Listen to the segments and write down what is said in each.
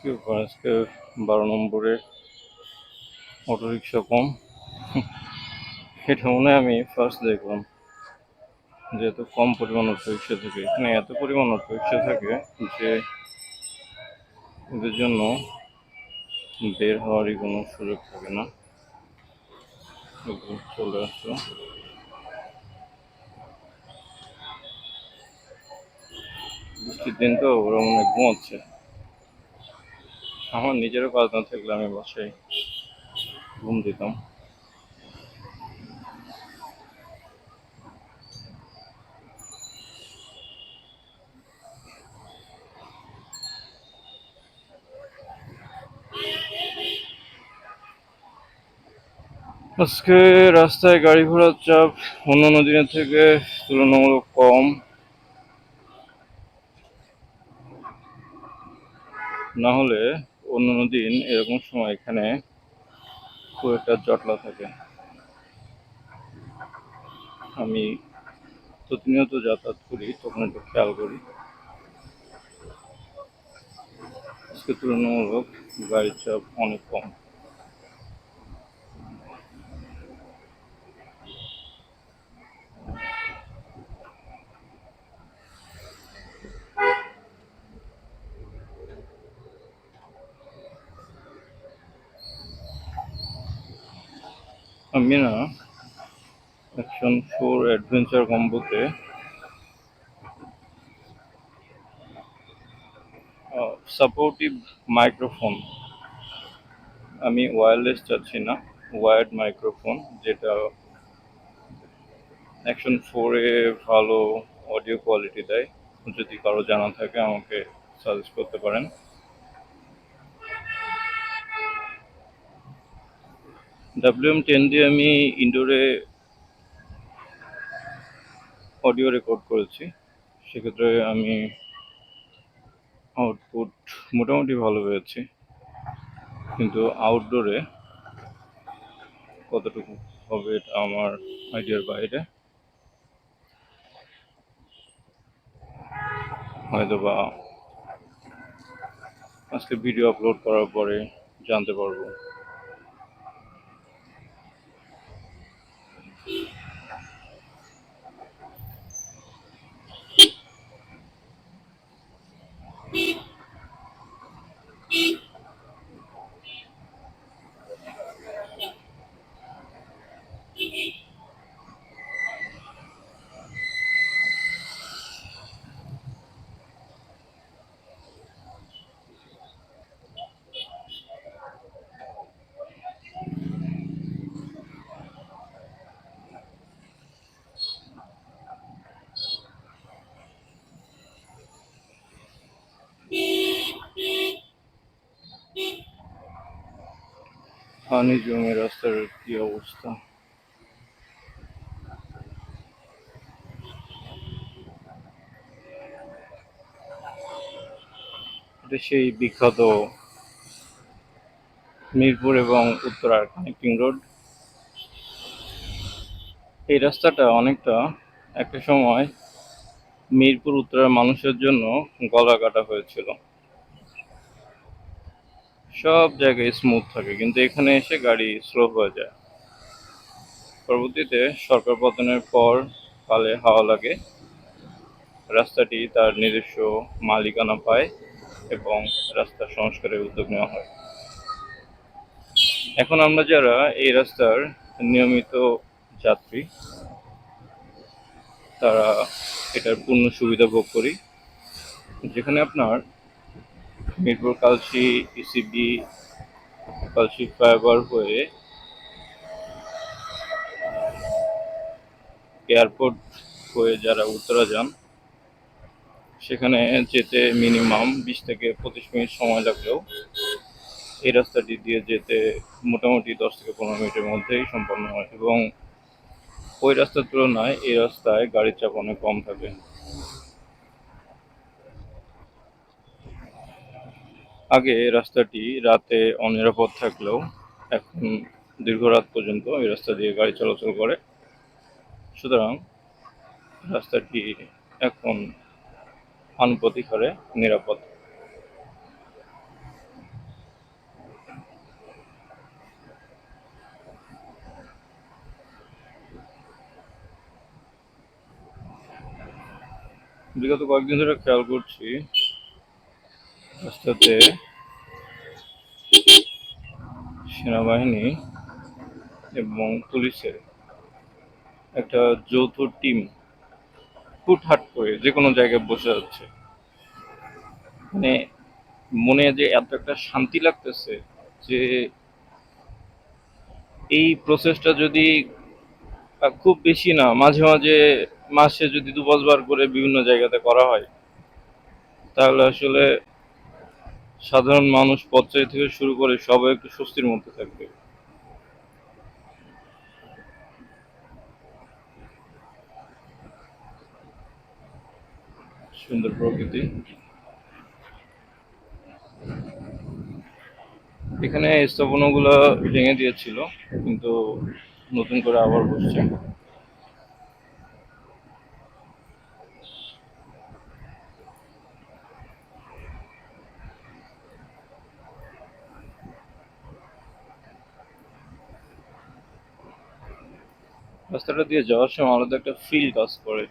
আজকে বারো নম্বরে অটোরিকশা কম। এটা মনে আমি ফার্স্ট দেখলাম যে এত কম পরিমাণ অটোরিকশা থাকে। এখানে এত পরিমাণ অটোরিকশা থাকে যে এদের জন্য বের হওয়ারই কোনো সুযোগ থাকে না। চলে আসলো বৃষ্টির দিন তো ওরা মনে ঘুমাচ্ছে। আমার নিজেরও কাজ না থাকলে আমি বাসায় ঘুম দিতাম। আজকে রাস্তায় গাড়ি ঘোড়ার চাপ, অন্যান্য দিনের থেকে তুলনামূলক কম। না হলে অন্যান্য দিন এরকম সময় এখানে খুব একটা জটলা থাকে। আমি প্রতিনিয়ত যাতায়াত করি, তখন একটু খেয়াল করি। আজকে তুলনামূলক গাড়ির চাপ অনেক কম। আমি না অ্যাকশন ফোর অ্যাডভেঞ্চার কম্বোতে সাপোর্টিভ মাইক্রোফোন আমি ওয়্যারলেস চাচ্ছি না ওয়ার্ড মাইক্রোফোন যেটা অ্যাকশন ফোরে ভালো অডিও কোয়ালিটি দেয়। যদি কারও জানা থাকে, আমাকে সাজেস্ট করতে পারেন। ডাব্লিউএম টেন দিয়ে আমি ইনডোরে অডিও রেকর্ড করেছি। সেক্ষেত্রে আমি আউটপুট মোটামুটি ভালো পেয়েছি। কিন্তু আউটডোরে কতটুকু হবে আমার আইডিয়ার বাইরে। হয়তো বা আজকে ভিডিও আপলোড করার পরে জানতে পারব। পানি জমে রাস্তার কি অবস্থা? সেই বিখ্যাত মিরপুর এবং উত্তরার কানেক্টিং রোড। এই রাস্তাটা অনেকটা একটা সময় মিরপুর উত্তরার মানুষের জন্য গলা কাটা হয়েছিল। সব জায়গায় স্মুথ থাকে, কিন্তু এখানে এসে গাড়ি স্লো হয়ে যায়। পরবর্তীতে সরকার পতনের পর কালে হাওয়া লাগে। রাস্তাটি তার নিজস্ব মালিকানা পায় এবং রাস্তা সংস্কারের উদ্যোগ নেওয়া হয়। এখন আমরা যারা এই রাস্তার নিয়মিত যাত্রী, তারা এটার পূর্ণ সুবিধা ভোগ করি। যেখানে আপনার মিরপুর কালসি ইসিবি কালসি ফ্লাইওভার হয়ে এয়ারপোর্ট হয়ে যারা উত্তরা যান, সেখানে যেতে মিনিমাম বিশ থেকে পঁচিশ মিনিট সময় লাগলেও এই রাস্তাটি দিয়ে যেতে মোটামুটি দশ থেকে পনেরো মিনিটের মধ্যেই সম্পন্ন হয় এবং ওই রাস্তার তুলনায় এই রাস্তায় গাড়ির চাপ অনেক কম থাকে। আগে রাস্তাটি রাতে অনিরাপদ থাকলেও এখন দীর্ঘ রাত পর্যন্ত এই রাস্তা দিয়ে গাড়ি চলাচল করে। সুতরাং রাস্তাটি এখন আনুপাতিক হারে নিরাপদ। বিগত কয়েকদিন ধরে খেয়াল করছি রাস্তাতে সেনাবাহিনী এবং পুলিশের একটা যৌথ টিম হুটহাট করে যে কোনো জায়গায় বসে যাচ্ছে। মানে মনে যে এত একটা শান্তি লাগতেছে যে এই প্রসেসটা যদি খুব বেশি না, মাঝে মাঝে মাসে যদি দু পাঁচবার করে বিভিন্ন জায়গাতে করা হয়, তাহলে আসলে সাধারণ মানুষ পথচারী থেকে শুরু করে সবাই একটু স্বস্তির মধ্যে থাকবে। সুন্দর প্রকৃতি। এখানে স্থাপনাগুলো ভেঙে দিয়েছিল, কিন্তু নতুন করে আবার বসছে। রাস্তাটা দিয়ে যাওয়ার সময় আলাদা একটা ফিল কাজ করে।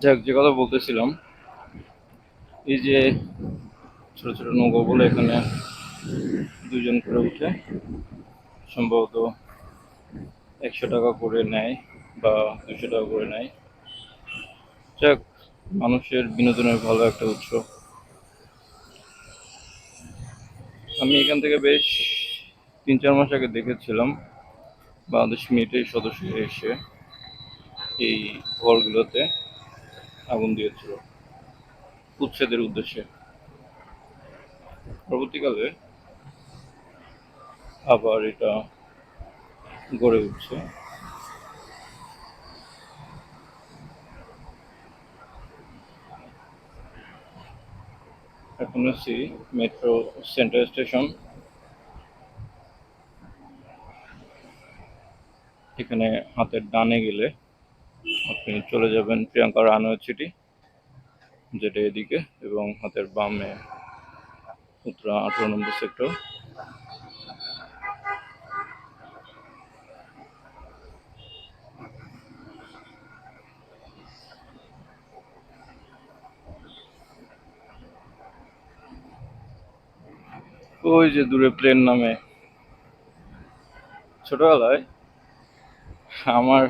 যাক, যে কথা বলতেছিলাম, এই যে ছোট ছোট নৌকাগুলো এখানে দুজন করে উঠে সম্ভবত একশো টাকা করে নেয় বা দুশো টাকা করে নেয়। যাক, মানুষের বিনোদনের ভালো একটা উৎস। আমি এখান থেকে বেশ তিন চার মাস আগে দেখেছিলাম, বাংলাদেশ মিলিটারি সদস্য এসে এই ঘরগুলোতে আগুন দিয়েছিল, উচ্ছেদের উদ্দেশ্যে। পরবর্তীকালে আবার এটা গড়ে উঠছে। হচ্ছি মেট্রো সেন্ট্রাল স্টেশন। এখানে হাতের ডানে গেলে আপনি চলে যাবেন প্রিয়াঙ্কা রানওয়ে সিটি, যেটা এদিকে, এবং হাতের বামে উত্তরা আঠারো নম্বর সেক্টর ওই যে দূরে প্লেন নামে। ছোটবেলায় আমার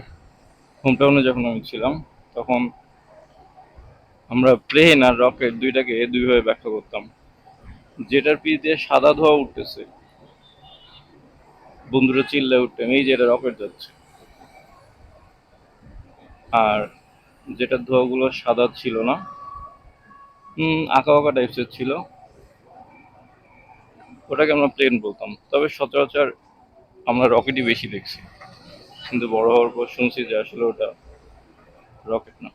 হোমটাউনে যখন আমি ছিলাম, তখন আমরা প্লেন আর রকেট দুইটাকে দুইভাবে ব্যাখ্যা করতাম। যেটার পিছ দিয়ে সাদা ধোঁয়া উঠতেছে। বন্ধুরা চিল্লে উঠতেন এই যে এটা রকেট যাচ্ছে। আর যেটার ধোঁয়াগুলো সাদা ছিল না আঁকা বাঁকা টাইপসের ছিল। ওটাকে আমরা প্লেন বলতাম। তবে সচরাচর আমরা রকেটই বেশি দেখছি। কিন্তু বড় হওয়ার পর শুনছি যে আসলে ওটা রকেট না।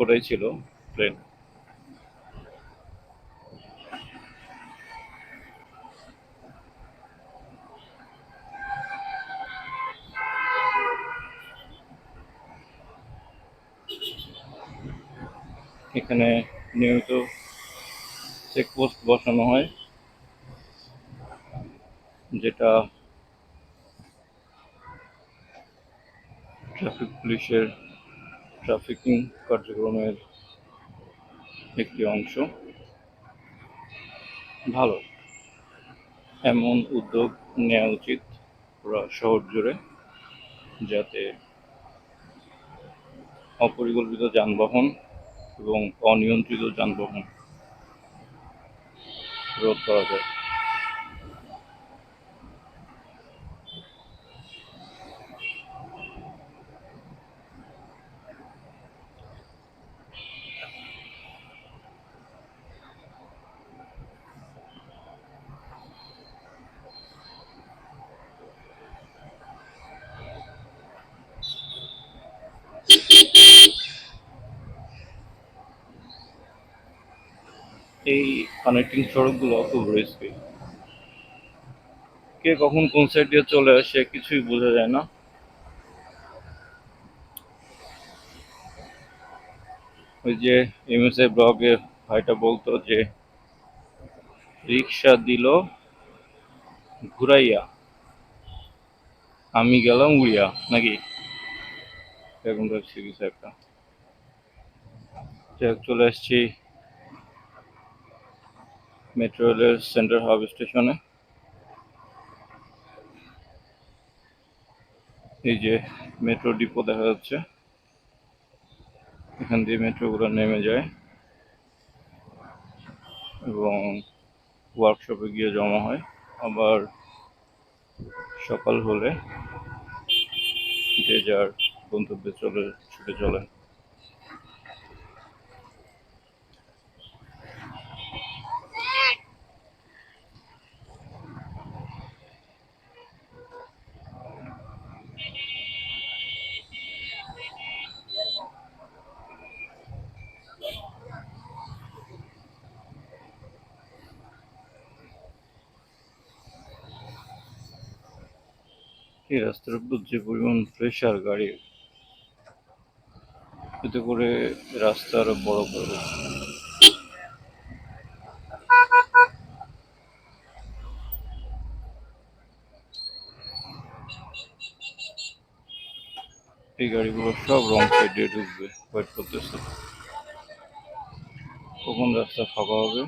ওটাই ছিল প্লেন এখানে নিয়মিত চেকপোস্ট বসানো হয়। যেটা ট্রাফিক পুলিশের ট্রাফিকিং কার্যক্রমের একটি অংশ। ভালো। এমন উদ্যোগ নেওয়া উচিত পুরো শহর জুড়ে যাতে অপরিকল্পিত যানবাহন এবং অনিয়ন্ত্রিত যানবাহন রোধ করা যায়। এই কানেক্টিং সড়কগুলো খুব রিস্কি কে কখন কোন সাইড দিয়ে চলে আসে কিছুই বোঝা যায় না। ওই যে এমএসএ ব্লগে ভাইটা বলতো যে, রিক্সা দিল ঘুরাইয়া। আমি গেলাম উড়িয়া নাকি? এরকম কিছু একটা। চলে এসেছি মেট্রো রেলের সেন্টার হাব স্টেশনে এই যে মেট্রো ডিপো দেখা যাচ্ছে। এখান দিয়ে মেট্রোগুলো নেমে যায়। এবং ওয়ার্কশপে গিয়ে জমা হয়। আবার সকাল হলে যে যার গন্তব্যে চলে, ছুটে চলে। এই রাস্তার উপর যে পরিমাণ প্রেশার গাড়ির এতে করে রাস্তা আরও বড় করে দিচ্ছে। এই গাড়িগুলো সব রং সাইড ঢুকবে ওয়েট করতেছে। কখন রাস্তা ফাঁকা হবে?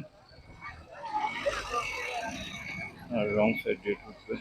আর রং সাইড ঢুকবে।